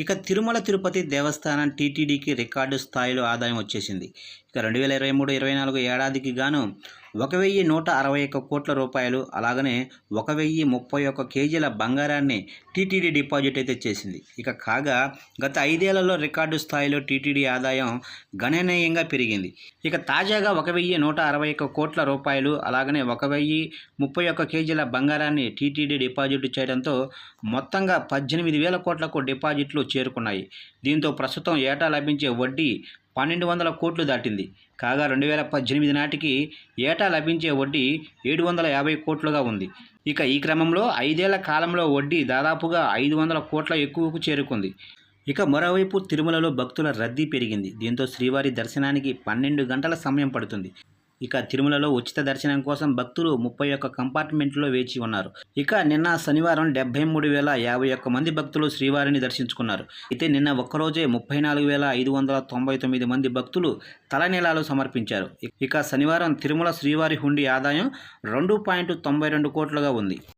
ఇక తిరుమల తిరుపతి దేవస్థానం టీటీడీకి రికార్డు స్థాయిలో ఆదాయం వచ్చేసింది. ఇక రెండు వేల ఇరవై మూడు ఇరవై నాలుగు ఏడాదికి గాను ఒక వెయ్యి నూట అరవై ఒక్క కోట్ల రూపాయలు అలాగనే ఒక వెయ్యి ముప్పై ఒక్క కేజీల బంగారాన్ని టీటీడీ డిపాజిట్ అయితే చేసింది. ఇక కాగా గత ఐదేళ్ళలో రికార్డు స్థాయిలో టీటీడీ ఆదాయం గణనీయంగా పెరిగింది. ఇక తాజాగా ఒక వెయ్యి నూట అరవై ఒక్క కోట్ల రూపాయలు అలాగనే ఒక వెయ్యి ముప్పై ఒక్క కేజీల బంగారాన్ని టీటీడీ డిపాజిట్ చేయడంతో మొత్తంగా పద్దెనిమిది వేల కోట్లకు డిపాజిట్లు చేరుకున్నాయి. దీంతో ప్రస్తుతం ఏటా లభించే వడ్డీ పన్నెండు వందల కోట్లు దాటింది. కాగా రెండు వేల పద్దెనిమిది నాటికి ఏటా లభించే వడ్డీ ఏడు వందల యాభై కోట్లుగా ఉంది. ఇక ఈ క్రమంలో ఐదేళ్ళ కాలంలో వడ్డీ దాదాపుగా ఐదు వందల కోట్ల ఎక్కువకు చేరుకుంది. ఇక మరోవైపు తిరుమలలో భక్తుల రద్దీ పెరిగింది. దీంతో శ్రీవారి దర్శనానికి పన్నెండు గంటల సమయం పడుతుంది. ఇక తిరుమలలో ఉచిత దర్శనం కోసం భక్తులు ముప్పై ఒక్క కంపార్ట్మెంట్లో వేచి ఉన్నారు. ఇక నిన్న శనివారం డెబ్బై మూడు వేల యాభై ఒక్క మంది భక్తులు శ్రీవారిని దర్శించుకున్నారు. అయితే నిన్న ఒక్కరోజే ముప్పై నాలుగు వేల ఐదు వందల తొంభై తొమ్మిది మంది భక్తులు తలనీలాలు సమర్పించారు. ఇక శనివారం తిరుమల శ్రీవారి హుండీ ఆదాయం రెండు పాయింట్ తొంభై రెండు కోట్లుగా ఉంది.